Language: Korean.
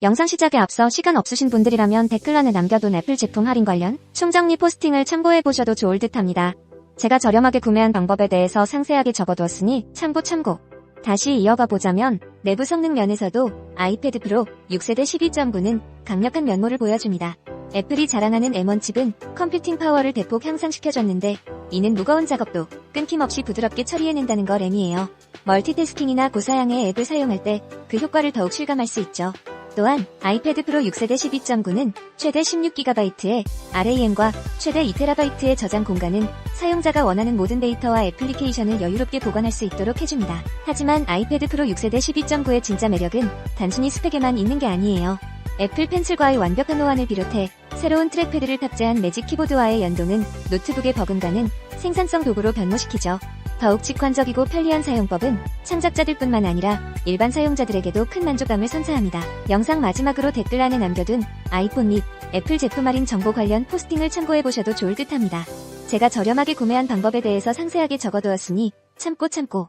영상 시작에 앞서 시간 없으신 분들이라면 댓글란에 남겨둔 애플 제품 할인 관련 총정리 포스팅을 참고해보셔도 좋을 듯 합니다. 제가 저렴하게 구매한 방법에 대해서 상세하게 적어두었으니 참고 참고. 다시 이어가 보자면 내부 성능 면에서도 아이패드 프로 6세대 12.9는 강력한 면모를 보여줍니다. 애플이 자랑하는 M1 칩은 컴퓨팅 파워를 대폭 향상시켜줬는데 이는 무거운 작업도 끊김없이 부드럽게 처리해낸다는 걸 의미해요. 멀티태스킹이나 고사양의 앱을 사용할 때 그 효과를 더욱 실감할 수 있죠. 또한 아이패드 프로 6세대 12.9는 최대 16GB의 RAM과 최대 2TB의 저장 공간은 사용자가 원하는 모든 데이터와 애플리케이션을 여유롭게 보관할 수 있도록 해줍니다. 하지만 아이패드 프로 6세대 12.9의 진짜 매력은 단순히 스펙에만 있는 게 아니에요. 애플 펜슬과의 완벽한 호환을 비롯해 새로운 트랙패드를 탑재한 매직 키보드와의 연동은 노트북의 버금가는 생산성 도구로 변모시키죠. 더욱 직관적이고 편리한 사용법은 창작자들뿐만 아니라 일반 사용자들에게도 큰 만족감을 선사합니다. 영상 마지막으로 댓글란에 남겨둔 아이폰 및 애플 제품 할인 정보 관련 포스팅을 참고해보셔도 좋을 듯 합니다. 제가 저렴하게 구매한 방법에 대해서 상세하게 적어두었으니 참고 참고.